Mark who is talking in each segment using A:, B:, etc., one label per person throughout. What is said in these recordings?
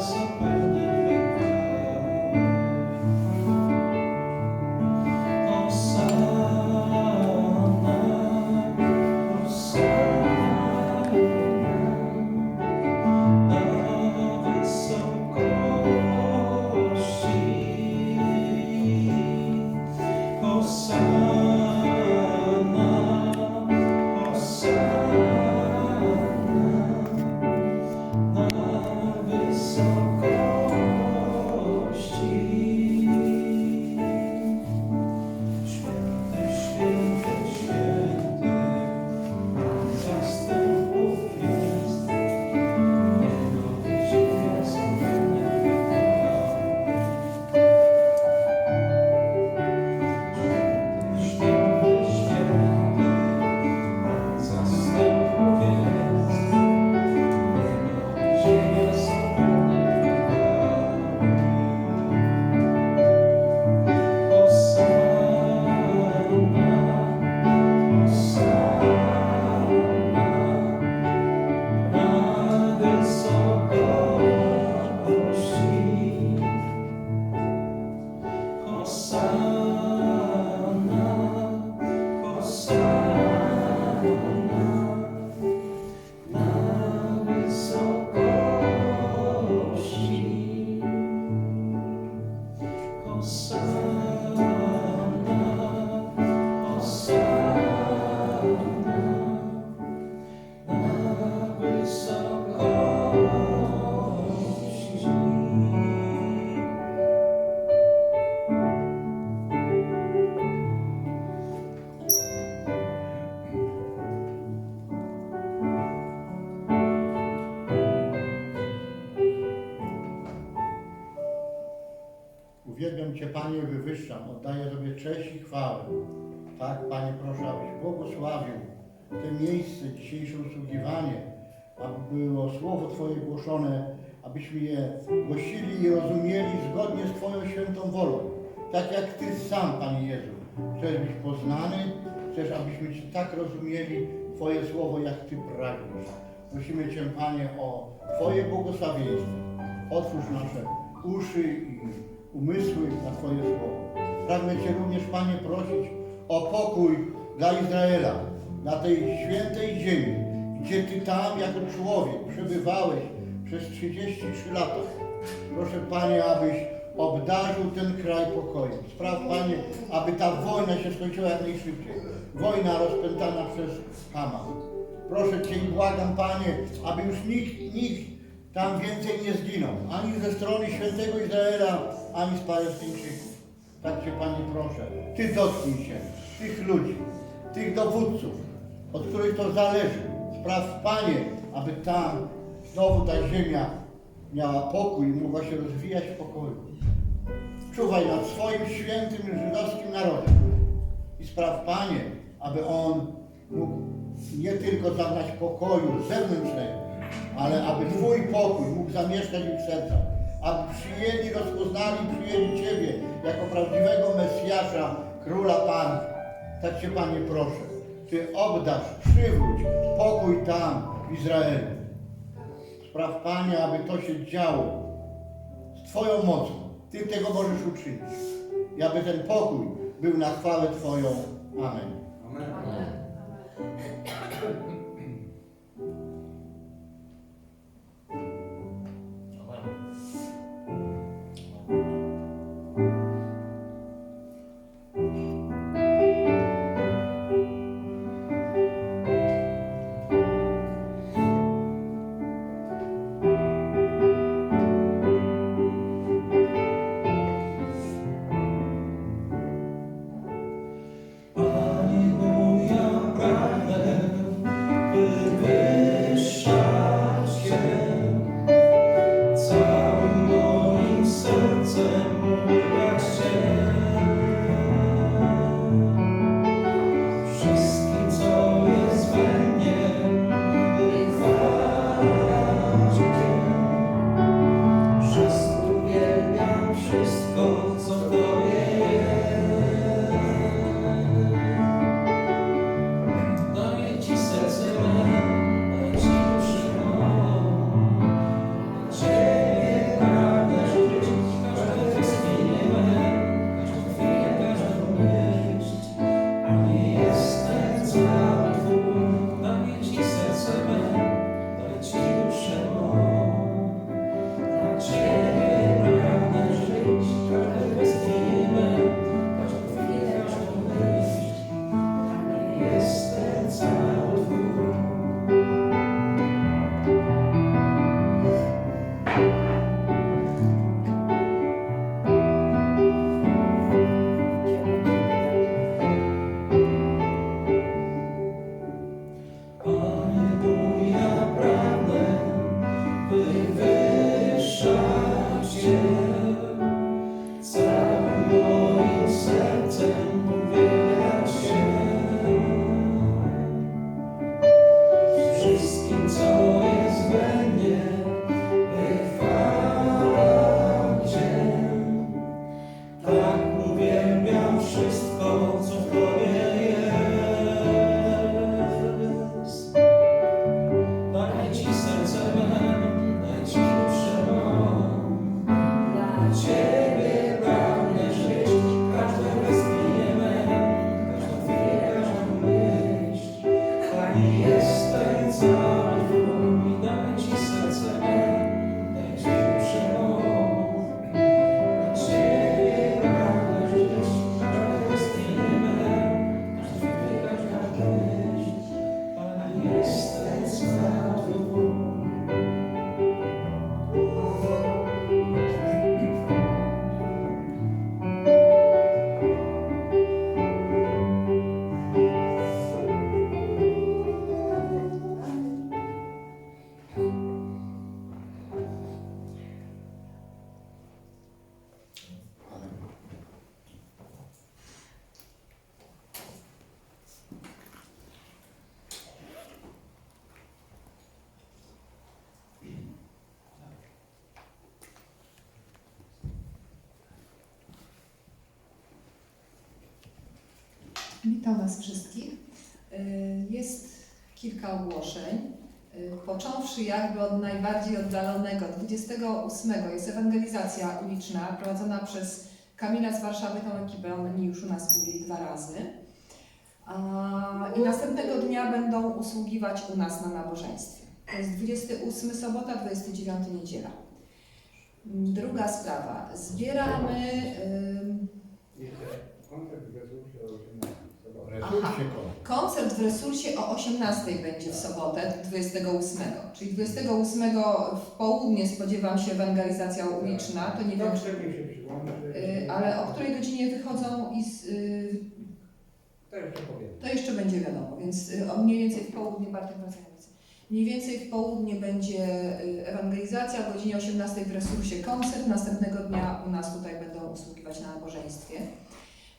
A: essa paz. Panie, wywyższam, oddaję Tobie cześć i chwałę. Tak, Panie, proszę, abyś błogosławił to miejsce, dzisiejsze usługiwanie, aby było Słowo Twoje głoszone, abyśmy je głosili i rozumieli zgodnie z Twoją świętą wolą. Tak jak Ty sam, Panie Jezu, chcesz być poznany, chcesz, abyśmy Ci tak rozumieli Twoje Słowo, jak Ty pragniesz. Prosimy Cię, Panie, o Twoje błogosławieństwo. Otwórz nasze uszy i umysły na Twoje Słowo. Pragnę Cię również, Panie, prosić o pokój dla Izraela, na tej świętej ziemi, gdzie Ty tam jako człowiek przebywałeś przez 33 lata. Proszę Panie, abyś obdarzył ten kraj pokojem. Spraw Panie, aby ta wojna się skończyła jak najszybciej. Wojna rozpętana przez Hamas. Proszę Cię i błagam Panie, aby już nikt, nikt tam więcej nie zginął. Ani ze strony świętego Izraela, ani z Palestyńczyków. Tak Cię Panie proszę. Ty dotknij się tych ludzi, tych dowódców, od których to zależy. Spraw Panie, aby tam znowu ta ziemia miała pokój i mogła się rozwijać w pokoju. Czuwaj nad swoim świętym żydowskim narodem i spraw Panie, aby on mógł nie tylko zaznać pokoju zewnętrznego, ale aby Twój pokój mógł zamieszkać w ich sercach, aby przyjęli, rozpoznali, przyjęli Ciebie jako prawdziwego Mesjasza, Króla Panów. Tak Cię Panie proszę, Ty obdasz, przywróć pokój tam w Izraelu. Spraw Panie, aby to się działo z Twoją mocą. Ty tego możesz uczynić. I aby ten pokój był na chwałę Twoją. Amen.
B: Panie and more 却 Witam Was wszystkich. Y, Jest kilka ogłoszeń. Y, Począwszy jakby od najbardziej oddalonego, 28 jest ewangelizacja uliczna prowadzona przez Kamila z Warszawy, tą ekipę, oni już u nas byli dwa razy. I następnego dnia będą usługiwać u nas na nabożeństwie. To jest 28 sobota, 29 niedziela. Mm, Druga sprawa. Zbieramy... ym,
C: Koncert w Resursie o 18.
A: Resursie koło.
B: Koncert w Resursie o 18 będzie w sobotę 28. Czyli 28 w południe spodziewam się ewangelizacja uliczna, to nie wiem,
C: się przyłączy.
B: y, ale o której godzinie wychodzą i z, y,
C: To jeszcze powiem.
B: to jeszcze będzie wiadomo, więc y, o mniej więcej w południe, Bartek wracaj na miejsce. Mniej więcej w południe będzie y, ewangelizacja, o godzinie 18 w Resursie koncert, następnego dnia u nas tutaj będą usługiwać na nabożeństwie.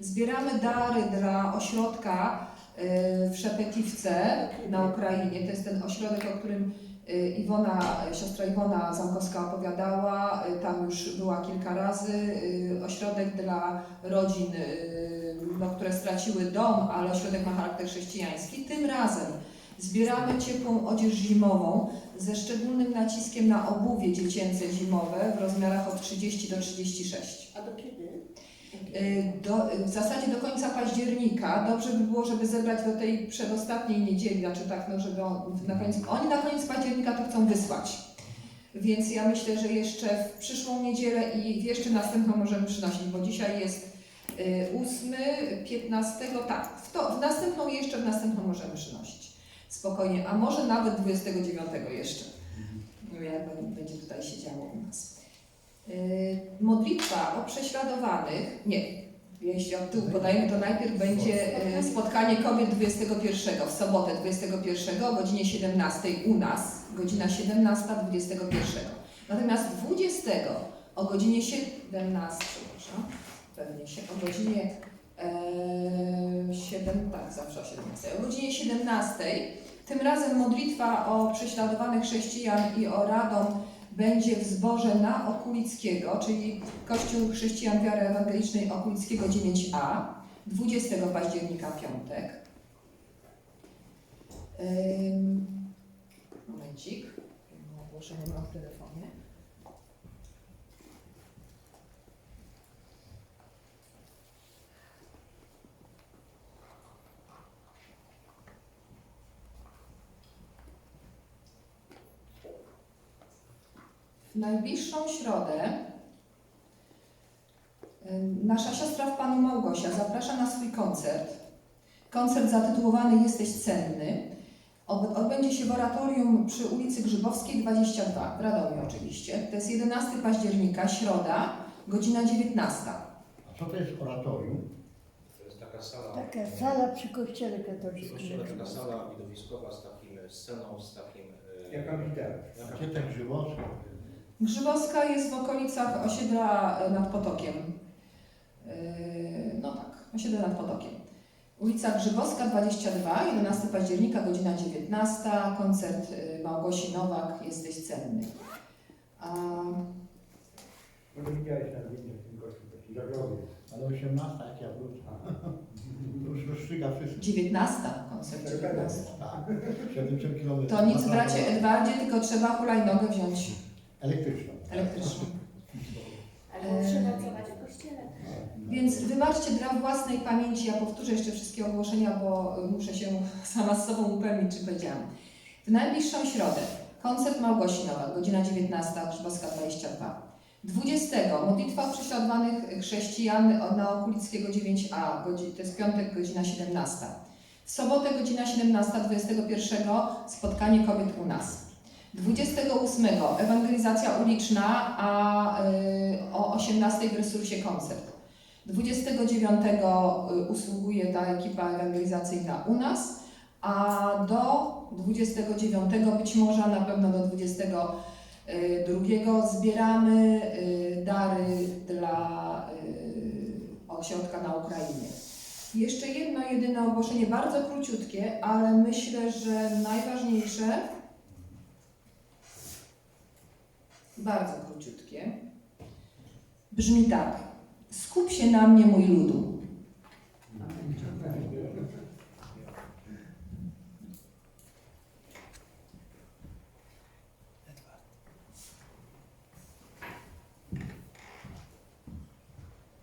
B: Zbieramy dary dla ośrodka y, w Szepetiwce na Ukrainie. To jest ten ośrodek, o którym y, Iwona, siostra Iwona Zamkowska opowiadała. Y, Tam już była kilka razy. Ośrodek dla rodzin, no, które straciły dom, ale ośrodek ma charakter chrześcijański. Tym razem zbieramy ciepłą odzież zimową ze szczególnym naciskiem na obuwie dziecięce zimowe w rozmiarach od 30 do 36.
D: A do kiedy?
B: Y, Do, w zasadzie do końca października. Dobrze by było, żeby zebrać do tej przedostatniej niedzieli, znaczy tak, no, żeby on, na koniec, oni na koniec października to chcą wysłać. Więc ja myślę, że jeszcze w przyszłą niedzielę i jeszcze następną możemy przynosić, bo dzisiaj jest y, 8, 15, tak, w, to, w następną jeszcze, w następną możemy przynosić. Spokojnie, a może nawet 29 jeszcze. No, Jak będzie tutaj się działo u nas. Y, Modlitwa o prześladowanych, nie, jeśli od tyłu podajemy, to najpierw będzie y, spotkanie kobiet 21, w sobotę 21 o godzinie 17 u nas, godzina 17, 21. Natomiast 20 o godzinie 17, przepraszam, pewnie się, o godzinie e, 7, tak, zawsze o 17, o godzinie 17, tym razem modlitwa o prześladowanych chrześcijan i o Radom będzie w zborze na Okulickiego, czyli Kościół Chrześcijan Wiary Ewangelicznej Okulickiego 9a, 20 października, piątek. Momencik, ogłoszenie mam w telefonie. W najbliższą środę nasza siostra w Panu Małgosia zaprasza na swój koncert. Koncert zatytułowany Jesteś cenny. Odbędzie się w oratorium przy ulicy Grzybowskiej 22, w Radomiu oczywiście. To jest 11 października, środa, godzina 19.
A: A co to jest oratorium?
E: To jest taka sala,
D: Taka sala przy kościele
E: przy
D: katolickim.
E: kościele, taka sala widowiskowa z takim sceną, z takim... e,
C: Jak amfiteatr.
E: jak
A: Gdzie tak żywotne?
B: Grzybowska jest w okolicach osiedla e, nad Potokiem. Yy, No tak, osiedla nad Potokiem. Ulica Grzybowska 22, 11 października, godzina 19. Koncert y, Małgosi Nowak, Jesteś cenny. A,
C: widziałeś na zdjęciach w tym gościu, taki żaglowiec.
A: Ale 18, jak ja wrócę. To już rozstrzyga wszystko.
B: 19, koncert 19.
A: Tak, 70 km.
B: To nic, bracie Edwardzie, tylko trzeba hulajnogę wziąć
A: Elektryczną.
B: elektryczną.
D: Przenocować w kościele.
B: Więc wybaczcie dla własnej pamięci, ja powtórzę jeszcze wszystkie ogłoszenia, bo muszę się sama z sobą upewnić, czy powiedziałam. W najbliższą środę koncert Małgosi Nowak, godzina 19, Grzybowska 22. 20. Modlitwa o prześladowanych chrześcijan na Okulickiego 9a, godzi- to jest piątek, godzina 17. W sobotę, godzina 17, 21. spotkanie kobiet u nas. 28. Ewangelizacja uliczna, a y, o 18 w resursie koncert. 29 y, usługuje ta ekipa ewangelizacyjna u nas, a do 29 być może, na pewno do 22 zbieramy y, dary dla ośrodka na Ukrainie. Jeszcze jedno jedyne ogłoszenie, bardzo króciutkie, ale myślę, że najważniejsze. Bardzo króciutkie. Brzmi tak. Skup się na mnie, mój ludu.